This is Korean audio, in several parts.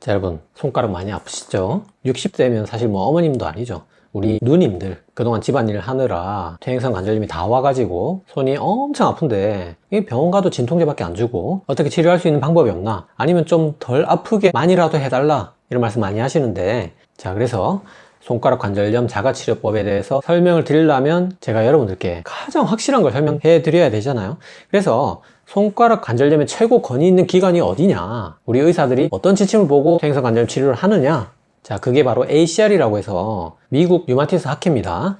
자, 여러분, 손가락 많이 아프시죠? 60대면 사실 뭐 어머님도 아니죠. 우리 누님들, 그동안 집안일을 하느라 퇴행성 관절염이 다 와가지고 손이 엄청 아픈데 이 병원 가도 진통제밖에 안 주고 어떻게 치료할 수 있는 방법이 없나? 아니면 좀 덜 아프게 많이라도 해달라? 이런 말씀 많이 하시는데 자, 그래서 손가락 관절염 자가치료법에 대해서 설명을 드리려면 제가 여러분들께 가장 확실한 걸 설명해 드려야 되잖아요. 그래서 손가락 관절염의 최고 권위 있는 기관이 어디냐? 우리 의사들이 어떤 지침을 보고 퇴행성 관절염 치료를 하느냐? 자, 그게 바로 ACR이라고 해서 미국 류마티스 학회입니다.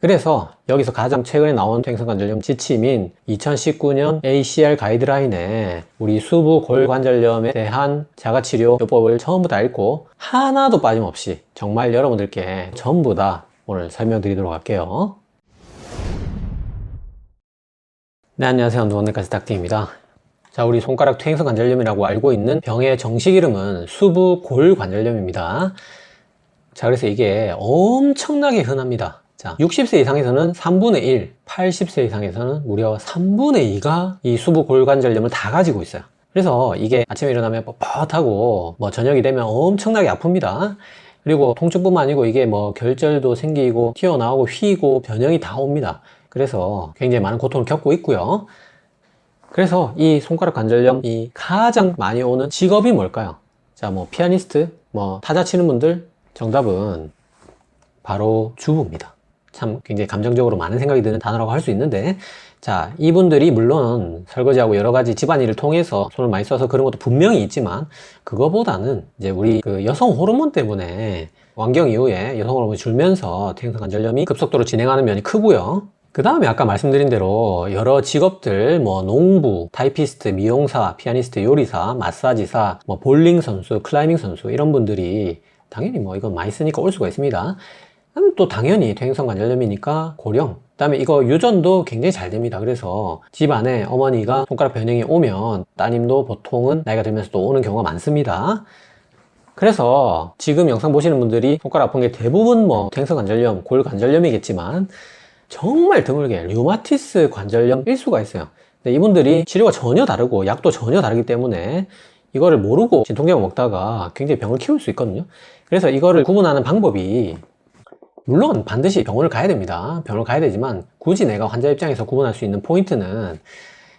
그래서 여기서 가장 최근에 나온 퇴행성 관절염 지침인 2019년 ACR 가이드라인에 우리 수부 골관절염에 대한 자가치료 요법을 전부 다 읽고 하나도 빠짐없이 정말 여러분들께 전부 다 오늘 설명드리도록 할게요. 네, 안녕하세요. 누원내까지 닥터입니다. 자, 우리 손가락 퇴행성 관절염이라고 알고 있는 병의 정식 이름은 수부골 관절염입니다. 자, 그래서 이게 엄청나게 흔합니다. 자, 60세 이상에서는 3분의 1, 80세 이상에서는 무려 3분의 2가 이 수부골 관절염을 다 가지고 있어요. 그래서 이게 아침에 일어나면 뻣뻣하고 뭐 저녁이 되면 엄청나게 아픕니다. 그리고 통증뿐만 아니고 이게 뭐 결절도 생기고 튀어나오고 휘고 변형이 다 옵니다. 그래서 굉장히 많은 고통을 겪고 있고요. 그래서 이 손가락 관절염이 가장 많이 오는 직업이 뭘까요? 자, 뭐 피아니스트, 뭐 타자 치는 분들 정답은 바로 주부입니다. 참 굉장히 감정적으로 많은 생각이 드는 단어라고 할 수 있는데 자 이분들이 물론 설거지하고 여러 가지 집안일을 통해서 손을 많이 써서 그런 것도 분명히 있지만 그거보다는 이제 우리 그 여성 호르몬 때문에 완경 이후에 여성 호르몬이 줄면서 퇴행성 관절염이 급속도로 진행하는 면이 크고요. 그 다음에 아까 말씀드린 대로 여러 직업들 뭐 농부, 타이피스트, 미용사, 피아니스트, 요리사, 마사지사, 뭐 볼링 선수, 클라이밍 선수 이런 분들이 당연히 뭐 이건 많이 쓰니까 올 수가 있습니다. 또 당연히 퇴행성 관절염이니까 고령. 그 다음에 이거 유전도 굉장히 잘 됩니다. 그래서 집안에 어머니가 손가락 변형이 오면 따님도 보통은 나이가 들면서 또 오는 경우가 많습니다. 그래서 지금 영상 보시는 분들이 손가락 아픈 게 대부분 뭐 퇴행성 관절염, 골 관절염이겠지만 정말 드물게 류마티스 관절염일 수가 있어요. 근데 이분들이 치료가 전혀 다르고 약도 전혀 다르기 때문에 이거를 모르고 진통제만 먹다가 굉장히 병을 키울 수 있거든요. 그래서 이거를 구분하는 방법이 물론 반드시 병원을 가야 됩니다. 병원을 가야 되지만 굳이 내가 환자 입장에서 구분할 수 있는 포인트는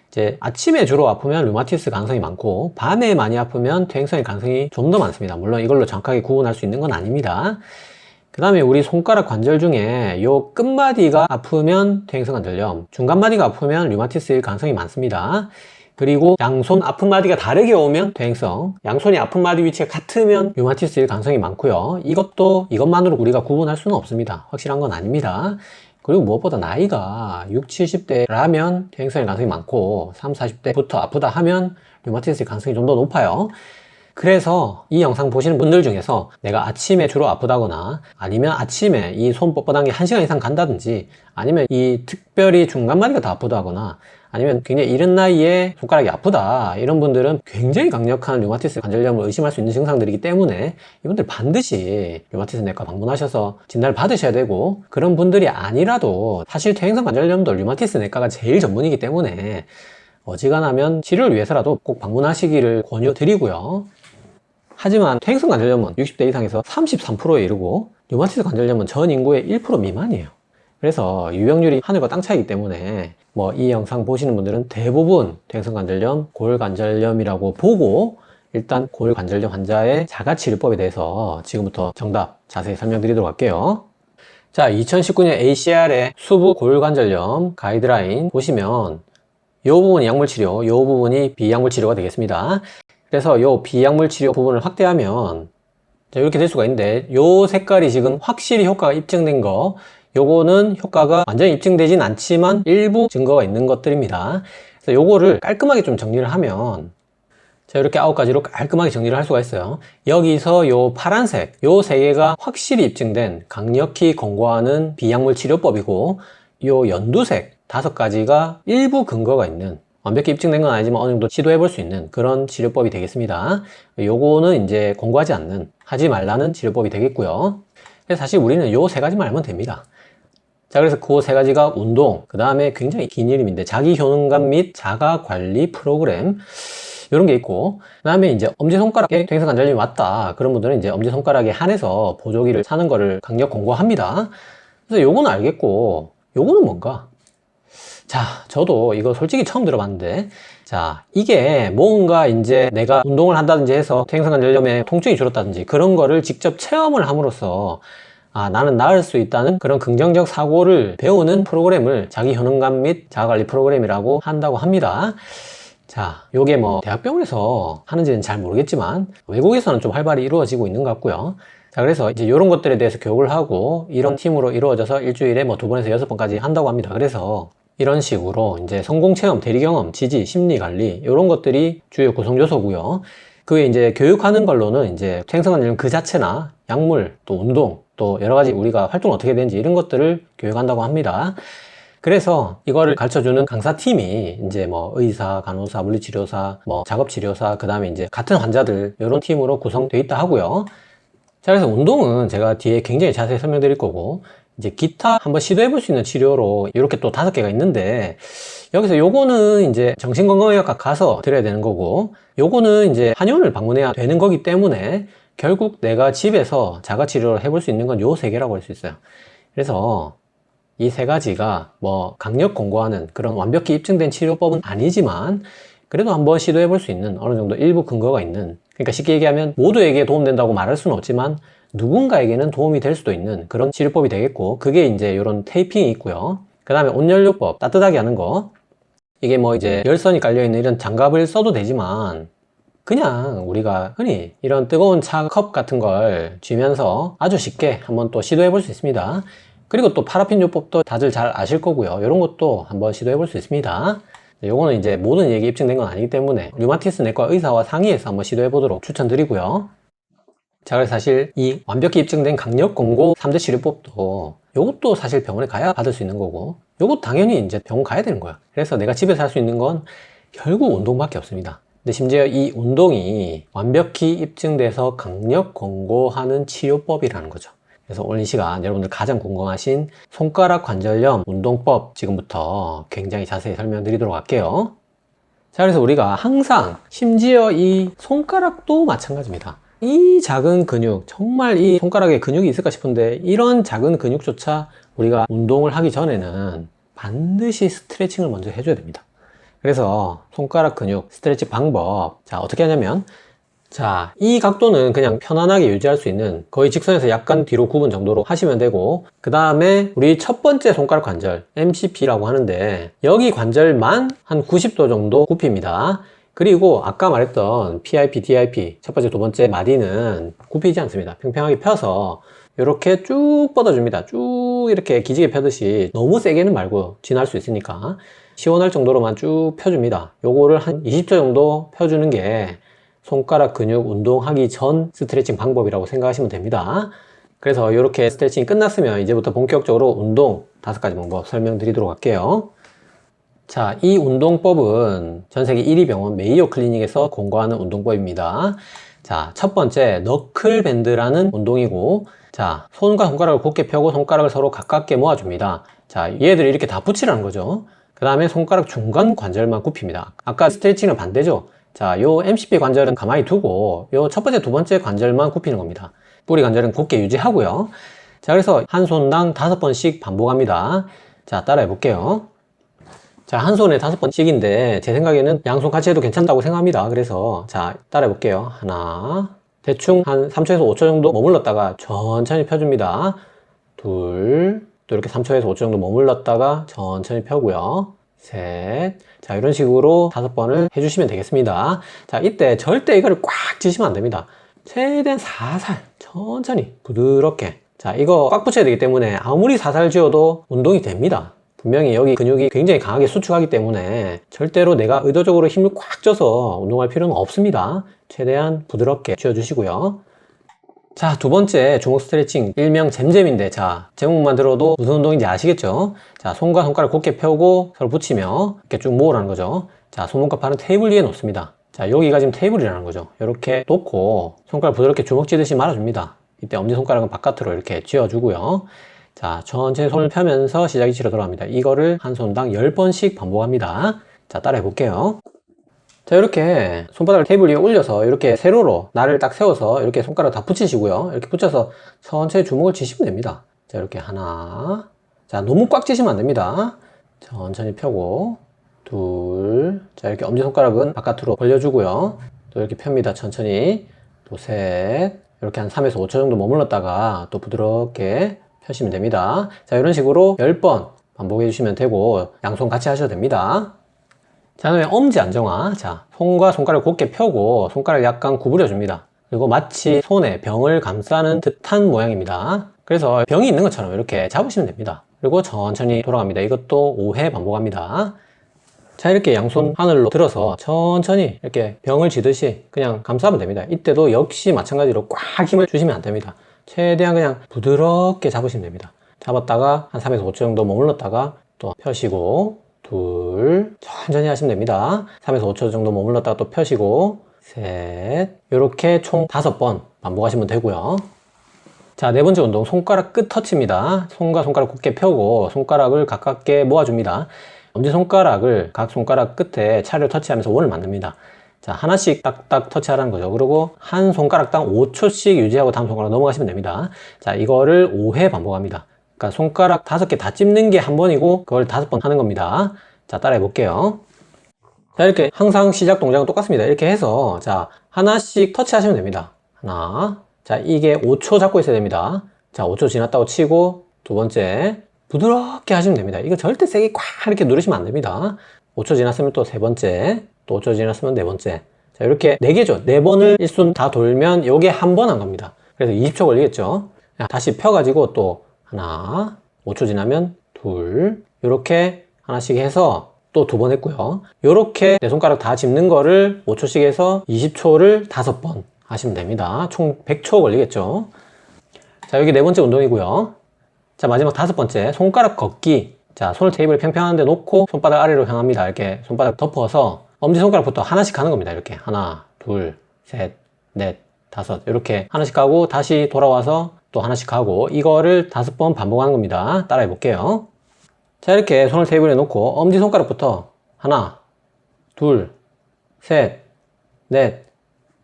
이제 아침에 주로 아프면 류마티스 가능성이 많고 밤에 많이 아프면 퇴행성의 가능성이 좀 더 많습니다. 물론 이걸로 정확하게 구분할 수 있는 건 아닙니다. 그 다음에 우리 손가락 관절 중에 요 끝마디가 아프면 퇴행성 관절염, 중간마디가 아프면 류마티스일 가능성이 많습니다. 그리고 양손 아픈 마디가 다르게 오면 퇴행성, 양손이 아픈 마디 위치가 같으면 류마티스일 가능성이 많고요. 이것도 이것만으로 우리가 구분할 수는 없습니다. 확실한 건 아닙니다. 그리고 무엇보다 나이가 60, 70대라면 퇴행성일 가능성이 많고 30, 40대부터 아프다 하면 류마티스일 가능성이 좀 더 높아요. 그래서 이 영상 보시는 분들 중에서 내가 아침에 주로 아프다거나 아니면 아침에 이 손 뻣뻣한 게 1시간 이상 간다든지 아니면 이 특별히 중간마디가 더 아프다거나 아니면 굉장히 이른 나이에 손가락이 아프다 이런 분들은 굉장히 강력한 류마티스 관절염을 의심할 수 있는 증상들이기 때문에 이분들 반드시 류마티스 내과 방문하셔서 진단을 받으셔야 되고 그런 분들이 아니라도 사실 퇴행성 관절염도 류마티스 내과가 제일 전문이기 때문에 어지간하면 치료를 위해서라도 꼭 방문하시기를 권유드리고요. 하지만 퇴행성 관절염은 60대 이상에서 33%에 이르고 류마티스 관절염은 전 인구의 1% 미만이에요. 그래서 유병률이 하늘과 땅 차이기 때문에 뭐 이 영상 보시는 분들은 대부분 퇴행성 관절염, 골관절염이라고 보고 일단 골관절염 환자의 자가치료법에 대해서 지금부터 정답 자세히 설명드리도록 할게요. 자, 2019년 ACR의 수부 골관절염 가이드라인 보시면 이 부분이 약물 치료, 이 부분이 비약물 치료가 되겠습니다. 그래서 이 비약물 치료 부분을 확대하면 자, 이렇게 될 수가 있는데 이 색깔이 지금 확실히 효과가 입증된 거 요거는 효과가 완전히 입증되진 않지만 일부 증거가 있는 것들입니다. 그래서 요거를 깔끔하게 좀 정리를 하면 자, 이렇게 아홉 가지로 깔끔하게 정리를 할 수가 있어요. 여기서 요 파란색, 요 세 개가 확실히 입증된 강력히 권고하는 비약물 치료법이고 요 연두색 다섯 가지가 일부 근거가 있는 완벽히 입증된 건 아니지만 어느 정도 시도해 볼 수 있는 그런 치료법이 되겠습니다. 요거는 이제 권고하지 않는, 하지 말라는 치료법이 되겠고요. 그래서 사실 우리는 요 세 가지만 알면 됩니다. 자, 그래서 그 세 가지가 운동, 그 다음에 굉장히 긴 이름인데 자기 효능감 및 자가 관리 프로그램. 이런 게 있고 그 다음에 이제 엄지손가락에 퇴행성관절염이 왔다 그런 분들은 이제 엄지손가락에 한해서 보조기를 사는 거를 강력 권고합니다 그래서 요거는 알겠고 요거는 뭔가 자 저도 이거 솔직히 처음 들어봤는데 자 이게 뭔가 이제 내가 운동을 한다든지 해서 퇴행성관절염에 통증이 줄었다든지 그런 거를 직접 체험을 함으로써 아, 나는 나을 수 있다는 그런 긍정적 사고를 배우는 프로그램을 자기 효능감 및 자아관리 프로그램이라고 한다고 합니다. 자, 요게 뭐 대학병원에서 하는지는 잘 모르겠지만 외국에서는 좀 활발히 이루어지고 있는 것 같고요. 자, 그래서 이제 이런 것들에 대해서 교육을 하고 이런 팀으로 이루어져서 일주일에 뭐 두 번에서 여섯 번까지 한다고 합니다. 그래서 이런 식으로 이제 성공 체험, 대리 경험, 지지, 심리 관리 이런 것들이 주요 구성 요소고요. 그게 이제 교육하는 걸로는 이제 생성관련 그 자체나 약물, 또 운동, 또 여러 가지 우리가 활동을 어떻게 되는지 이런 것들을 교육한다고 합니다. 그래서 이거를 가르쳐주는 강사팀이 이제 뭐 의사, 간호사, 물리치료사, 뭐 작업치료사, 그 다음에 이제 같은 환자들 이런 팀으로 구성되어 있다 하고요. 자, 그래서 운동은 제가 뒤에 굉장히 자세히 설명드릴 거고, 이제 기타 한번 시도해 볼 수 있는 치료로 이렇게 또 다섯 개가 있는데, 여기서 요거는 이제 정신건강의학과 가서 들어야 되는 거고, 요거는 이제 한의원을 방문해야 되는 거기 때문에, 결국 내가 집에서 자가치료를 해볼 수 있는 건 요 세 개라고 할 수 있어요. 그래서 이 세 가지가 뭐 강력 권고하는 그런 완벽히 입증된 치료법은 아니지만, 그래도 한번 시도해 볼 수 있는 어느 정도 일부 근거가 있는 그러니까 쉽게 얘기하면 모두에게 도움된다고 말할 수는 없지만 누군가에게는 도움이 될 수도 있는 그런 치료법이 되겠고 그게 이제 이런 테이핑이 있고요. 그 다음에 온연료법 따뜻하게 하는 거. 이게 뭐 이제 열선이 깔려있는 이런 장갑을 써도 되지만 그냥 우리가 흔히 이런 뜨거운 차 컵 같은 걸 쥐면서 아주 쉽게 한번 또 시도해 볼 수 있습니다. 그리고 또 파라핀 요법도 다들 잘 아실 거고요. 이런 것도 한번 시도해 볼 수 있습니다. 요거는 이제 모든 얘기 입증된 건 아니기 때문에 류마티스 내과 의사와 상의해서 한번 시도해 보도록 추천드리고요. 자, 그래서 사실 이 완벽히 입증된 강력 공고 3대 치료법도 요것도 사실 병원에 가야 받을 수 있는 거고 요것 당연히 이제 병원 가야 되는 거야. 그래서 내가 집에서 할 수 있는 건 결국 운동밖에 없습니다. 근데 심지어 이 운동이 완벽히 입증돼서 강력 권고하는 치료법이라는 거죠. 그래서 오늘 이 시간 여러분들 가장 궁금하신 손가락 관절염 운동법 지금부터 굉장히 자세히 설명드리도록 할게요. 자, 그래서 우리가 항상 심지어 이 손가락도 마찬가지입니다. 이 작은 근육, 정말 이 손가락에 근육이 있을까 싶은데 이런 작은 근육조차 우리가 운동을 하기 전에는 반드시 스트레칭을 먼저 해줘야 됩니다. 그래서 손가락 근육 스트레칭 방법. 자, 어떻게 하냐면 자, 이 각도는 그냥 편안하게 유지할 수 있는 거의 직선에서 약간 뒤로 구분 정도로 하시면 되고 그 다음에 우리 첫 번째 손가락 관절 MCP라고 하는데 여기 관절만 한 90도 정도 굽힙니다. 그리고 아까 말했던 PIP, DIP 첫 번째, 두 번째 마디는 굽히지 않습니다. 평평하게 펴서 이렇게 쭉 뻗어줍니다. 쭉 이렇게 기지개 펴듯이 너무 세게는 말고 지날 수 있으니까 시원할 정도로만 쭉 펴줍니다. 요거를 한 20초 정도 펴주는 게 손가락 근육 운동하기 전 스트레칭 방법이라고 생각하시면 됩니다. 그래서 이렇게 스트레칭이 끝났으면 이제부터 본격적으로 운동 다섯 가지 방법 설명드리도록 할게요. 자, 이 운동법은 전 세계 1위 병원 메이오 클리닉에서 공고하는 운동법입니다. 자, 첫 번째 너클 밴드라는 운동이고 자, 손과 손가락을 곧게 펴고 손가락을 서로 가깝게 모아줍니다. 자, 얘들을 이렇게 다 붙이라는 거죠. 그 다음에 손가락 중간 관절만 굽힙니다. 아까 스트레칭은 반대죠. 자, 요 MCP 관절은 가만히 두고 요 첫 번째, 두 번째 관절만 굽히는 겁니다. 뿌리 관절은 곧게 유지하고요. 자, 그래서 한 손당 다섯 번씩 반복합니다. 자, 따라해 볼게요. 자, 한 손에 다섯 번씩인데 제 생각에는 양손 같이 해도 괜찮다고 생각합니다. 그래서 자, 따라해 볼게요. 하나, 대충 한 3초에서 5초 정도 머물렀다가 천천히 펴줍니다. 둘, 또 이렇게 3초에서 5초 정도 머물렀다가 천천히 펴고요. 셋. 자, 이런 식으로 다섯 번을 해주시면 되겠습니다. 자, 이때 절대 이거를 꽉 쥐시면 안 됩니다. 최대한 살살, 천천히, 부드럽게. 자, 이거 꽉 붙여야 되기 때문에 아무리 살살 쥐어도 운동이 됩니다. 분명히 여기 근육이 굉장히 강하게 수축하기 때문에 절대로 내가 의도적으로 힘을 꽉 줘서 운동할 필요는 없습니다. 최대한 부드럽게 쥐어주시고요. 자, 두 번째 주먹 스트레칭 일명 잼잼인데 자, 제목만 들어도 무슨 운동인지 아시겠죠? 자, 손과 손가락 곧게 펴고 서로 붙이며 이렇게 쭉 모으라는 거죠. 자, 손목과 팔은 테이블 위에 놓습니다. 자, 여기가 지금 테이블이라는 거죠. 이렇게 놓고 손가락 부드럽게 주먹 쥐듯이 말아줍니다. 이때 엄지손가락은 바깥으로 이렇게 쥐어주고요. 자, 천천히 손을 펴면서 시작이 치러 들어갑니다. 이거를 한 손당 10번씩 반복합니다. 자, 따라해 볼게요. 자 이렇게 손바닥을 테이블 위에 올려서 이렇게 세로로 날을 딱 세워서 이렇게 손가락 다 붙이시고요. 이렇게 붙여서 천천히 주먹을 쥐시면 됩니다. 자 이렇게 하나. 자 너무 꽉 쥐시면 안 됩니다. 천천히 펴고 둘 자 이렇게 엄지손가락은 바깥으로 벌려주고요. 또 이렇게 펴니다 천천히. 또 셋. 이렇게 한 3에서 5초 정도 머물렀다가 또 부드럽게 펴시면 됩니다 자 이런 식으로 10번 반복해 주시면 되고 양손 같이 하셔도 됩니다 자, 다음에 엄지 안정화. 자, 손과 손가락을 곧게 펴고 손가락을 약간 구부려 줍니다. 그리고 마치 손에 병을 감싸는 듯한 모양입니다. 그래서 병이 있는 것처럼 이렇게 잡으시면 됩니다. 그리고 천천히 돌아갑니다. 이것도 5회 반복합니다. 자, 이렇게 양손 하늘로 들어서 천천히 이렇게 병을 쥐듯이 그냥 감싸면 됩니다. 이때도 역시 마찬가지로 꽉 힘을 주시면 안 됩니다. 최대한 그냥 부드럽게 잡으시면 됩니다. 잡았다가 한 3에서 5초 정도 머물렀다가 또 펴시고 둘 천천히 하시면 됩니다. 3에서 5초 정도 머물렀다가 또 펴시고 셋 이렇게 총 다섯 번 반복하시면 되고요. 자 네 번째 운동 손가락 끝 터치입니다. 손과 손가락 굳게 펴고 손가락을 가깝게 모아줍니다. 엄지손가락을 각 손가락 끝에 차를 터치하면서 원을 만듭니다 자 하나씩 딱딱 터치하라는 거죠 그리고 한 손가락당 5초씩 유지하고 다음 손가락 넘어가시면 됩니다 자 이거를 5회 반복합니다 그러니까 손가락 다섯 개다 찝는 게 한 번이고 그걸 다섯 번 하는 겁니다. 자, 따라해 볼게요. 자, 이렇게 항상 시작 동작은 똑같습니다. 이렇게 해서 자, 하나씩 터치하시면 됩니다. 하나. 자, 이게 5초 잡고 있어야 됩니다. 자, 5초 지났다고 치고 두 번째 부드럽게 하시면 됩니다. 이거 절대 세게 꽉 이렇게 누르시면 안 됩니다. 5초 지났으면 또 세 번째, 또 5초 지났으면 네 번째. 자, 이렇게 네 개죠. 네 번을 일순 다 돌면 요게 한 번 한 겁니다. 그래서 20초 걸리겠죠. 자, 다시 펴가지고 또 하나, 5초 지나면 둘, 이렇게 하나씩 해서 또 두 번 했고요. 이렇게 내 손가락 다 짚는 거를 5초씩 해서 20초를 다섯 번 하시면 됩니다. 총 100초 걸리겠죠. 자, 여기 네 번째 운동이고요. 자, 마지막 다섯 번째, 손가락 걷기. 자, 손을 테이블 평평한 데 놓고 손바닥 아래로 향합니다. 이렇게 손바닥 덮어서 엄지손가락부터 하나씩 가는 겁니다. 이렇게 하나, 둘, 셋, 넷, 다섯 이렇게 하나씩 가고 다시 돌아와서 또 하나씩 하고 이거를 다섯 번 반복하는 겁니다. 따라해 볼게요. 자 이렇게 손을 테이블에 놓고 엄지손가락부터 하나, 둘, 셋, 넷,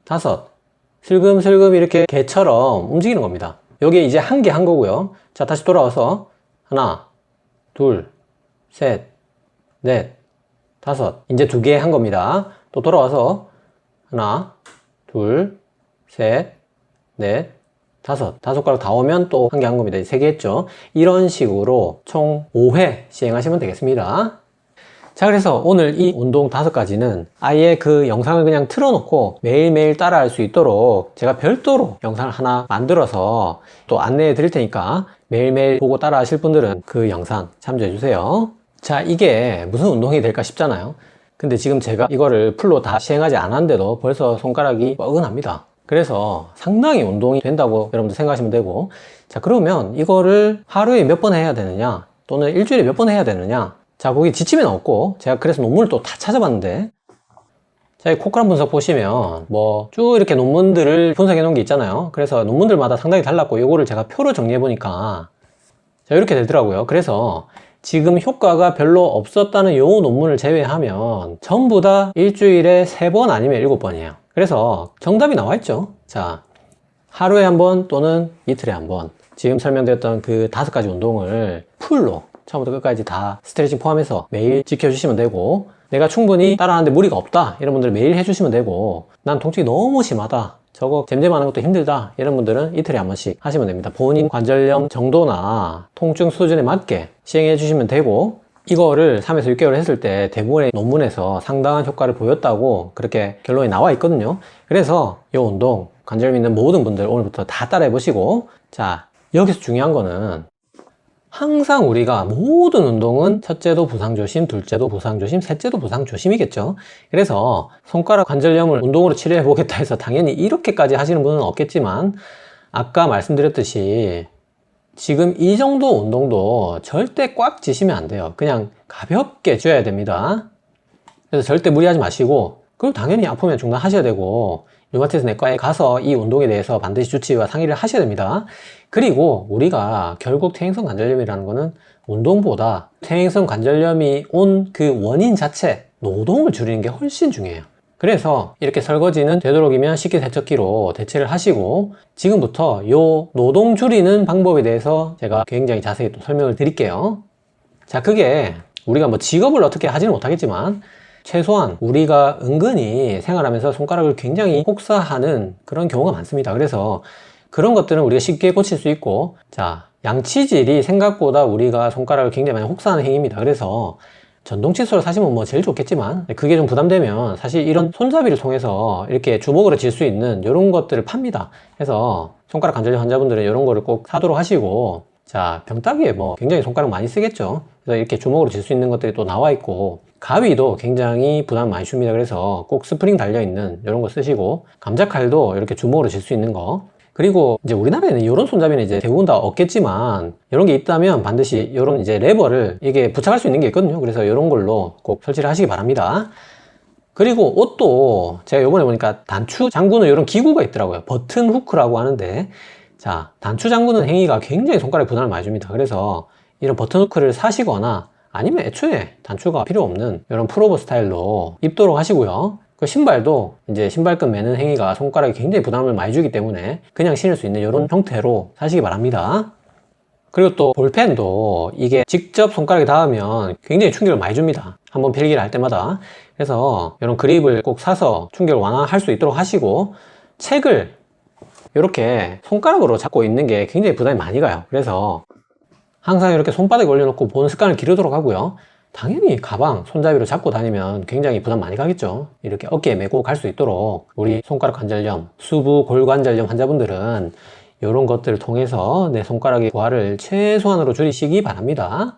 다섯 슬금슬금 이렇게 개처럼 움직이는 겁니다. 여기에 이제 한 개한 거고요. 자 다시 돌아와서 하나, 둘, 셋, 넷, 다섯 이제 두 개 한 겁니다. 또 돌아와서 하나, 둘, 셋, 넷, 다섯. 다섯 가락 다 오면 또 한 개 한 겁니다. 세 개 했죠. 이런 식으로 총 5회 시행하시면 되겠습니다. 자, 그래서 오늘 이 운동 다섯 가지는 아예 그 영상을 그냥 틀어놓고 매일매일 따라할 수 있도록 제가 별도로 영상을 하나 만들어서 또 안내해 드릴 테니까 매일매일 보고 따라 하실 분들은 그 영상 참조해 주세요. 자, 이게 무슨 운동이 될까 싶잖아요. 근데 지금 제가 이거를 풀로 다 시행하지 않았는데도 벌써 손가락이 뻐근합니다. 그래서 상당히 운동이 된다고 여러분들 생각하시면 되고 자 그러면 이거를 하루에 몇 번 해야 되느냐 또는 일주일에 몇 번 해야 되느냐 자 거기 지침이 없고 제가 그래서 논문을 또 다 찾아봤는데 자, 이 코크란 분석 보시면 뭐 쭉 이렇게 논문들을 분석해 놓은 게 있잖아요. 그래서 논문들마다 상당히 달랐고 이거를 제가 표로 정리해 보니까 자, 이렇게 되더라고요. 그래서 지금 효과가 별로 없었다는 요 논문을 제외하면 전부 다 일주일에 세 번 아니면 일곱 번이에요. 그래서 정답이 나와 있죠. 자, 하루에 한 번 또는 이틀에 한 번. 지금 설명드렸던 그 다섯 가지 운동을 풀로 처음부터 끝까지 다 스트레칭 포함해서 매일 지켜주시면 되고 내가 충분히 따라하는데 무리가 없다 이런 분들 매일 해주시면 되고 난 통증이 너무 심하다 저거 잼잼하는 것도 힘들다. 이런 분들은 이틀에 한 번씩 하시면 됩니다. 본인 관절염 정도나 통증 수준에 맞게 시행해 주시면 되고 이거를 3에서 6개월 했을 때 대부분의 논문에서 상당한 효과를 보였다고 그렇게 결론이 나와 있거든요. 그래서 이 운동 관절염 있는 모든 분들 오늘부터 다 따라해 보시고 자 여기서 중요한 거는 항상 우리가 모든 운동은 첫째도 부상조심, 둘째도 부상조심, 셋째도 부상조심이겠죠. 그래서 손가락 관절염을 운동으로 치료해 보겠다 해서 당연히 이렇게까지 하시는 분은 없겠지만 아까 말씀드렸듯이 지금 이 정도 운동도 절대 꽉 지시면 안 돼요. 그냥 가볍게 쥐어야 됩니다. 그래서 절대 무리하지 마시고 그리고 당연히 아프면 중단하셔야 되고 류마티스 내과에 가서 이 운동에 대해서 반드시 주치의와 상의를 하셔야 됩니다. 그리고 우리가 결국 퇴행성 관절염이라는 거는 운동보다 퇴행성 관절염이 온 그 원인 자체, 노동을 줄이는 게 훨씬 중요해요. 그래서 이렇게 설거지는 되도록이면 식기 세척기로 대체를 하시고 지금부터 요 노동 줄이는 방법에 대해서 제가 굉장히 자세히 또 설명을 드릴게요. 자, 그게 우리가 뭐 직업을 어떻게 하지는 못하겠지만 최소한 우리가 은근히 생활하면서 손가락을 굉장히 혹사하는 그런 경우가 많습니다. 그래서 그런 것들은 우리가 쉽게 고칠 수 있고 자, 양치질이 생각보다 우리가 손가락을 굉장히 많이 혹사하는 행위입니다. 그래서 전동 칫솔을 사시면 뭐 제일 좋겠지만 그게 좀 부담되면 사실 이런 손잡이를 통해서 이렇게 주먹으로 질 수 있는 이런 것들을 팝니다. 그래서 손가락 관절염 환자분들은 이런 거를 꼭 사도록 하시고 자 병따기에 뭐 굉장히 손가락 많이 쓰겠죠. 그래서 이렇게 주먹으로 질 수 있는 것들이 또 나와 있고 가위도 굉장히 부담 많이 줍니다. 그래서 꼭 스프링 달려 있는 이런 거 쓰시고 감자칼도 이렇게 주먹으로 질 수 있는 거 그리고 이제 우리나라에는 이런 손잡이는 이제 대부분 다 없겠지만 이런 게 있다면 반드시 이런 이제 레버를 이게 부착할 수 있는 게 있거든요. 그래서 이런 걸로 꼭 설치를 하시기 바랍니다. 그리고 옷도 제가 요번에 보니까 단추 잠그는 이런 기구가 있더라고요. 버튼 후크라고 하는데 자 단추 잠그는 행위가 굉장히 손가락에 부담을 많이 줍니다. 그래서 이런 버튼 후크를 사시거나 아니면 애초에 단추가 필요 없는 이런 프로버 스타일로 입도록 하시고요. 그 신발도 이제 신발끈 매는 행위가 손가락에 굉장히 부담을 많이 주기 때문에 그냥 신을 수 있는 이런 형태로 사시기 바랍니다. 그리고 또 볼펜도 이게 직접 손가락에 닿으면 굉장히 충격을 많이 줍니다. 한번 필기를 할 때마다. 그래서 이런 그립을 꼭 사서 충격을 완화할 수 있도록 하시고 책을 이렇게 손가락으로 잡고 있는 게 굉장히 부담이 많이 가요. 그래서 항상 이렇게 손바닥에 올려놓고 보는 습관을 기르도록 하고요. 당연히 가방, 손잡이로 잡고 다니면 굉장히 부담 많이 가겠죠. 이렇게 어깨에 메고 갈 수 있도록 우리 손가락 관절염, 수부 골관절염 환자분들은 이런 것들을 통해서 내 손가락의 부하를 최소한으로 줄이시기 바랍니다.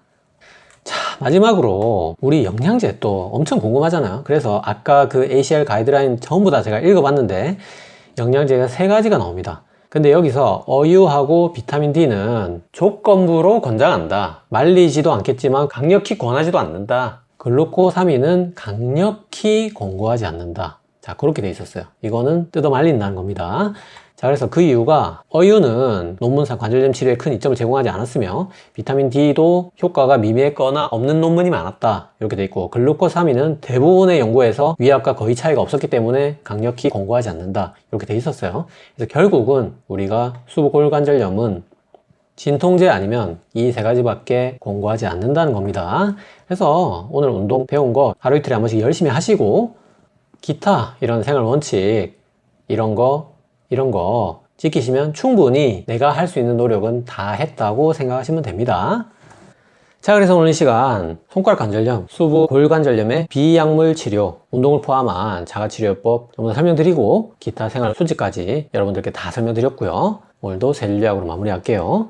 자, 마지막으로 우리 영양제 또 엄청 궁금하잖아요. 그래서 아까 그 ACL 가이드라인 전부 다 제가 읽어봤는데 영양제가 세 가지가 나옵니다. 근데 여기서 어유하고 비타민 D는 조건부로 권장한다. 말리지도 않겠지만 강력히 권하지도 않는다. 글루코사민은 강력히 권고하지 않는다. 자, 그렇게 돼 있었어요. 이거는 뜯어 말린다는 겁니다. 자, 그래서 그 이유가 어유는 논문상 관절염 치료에 큰 이점을 제공하지 않았으며 비타민 D도 효과가 미미했거나 없는 논문이 많았다. 이렇게 돼 있고 글루코사민은 대부분의 연구에서 위압과 거의 차이가 없었기 때문에 강력히 권고하지 않는다. 이렇게 돼 있었어요. 그래서 결국은 우리가 수부골관절염은 진통제 아니면 이 세 가지밖에 권고하지 않는다는 겁니다. 그래서 오늘 운동 배운 거 하루 이틀에 한 번씩 열심히 하시고 기타 이런 생활 원칙 이런 거 이런 거 지키시면 충분히 내가 할 수 있는 노력은 다 했다고 생각하시면 됩니다. 자, 그래서 오늘 이 시간 손가락 관절염, 수부 골관절염의 비약물 치료, 운동을 포함한 자가치료법 전부 다 설명드리고 기타 생활 수칙까지 여러분들께 다 설명드렸고요. 오늘도 셀리학으로 마무리할게요.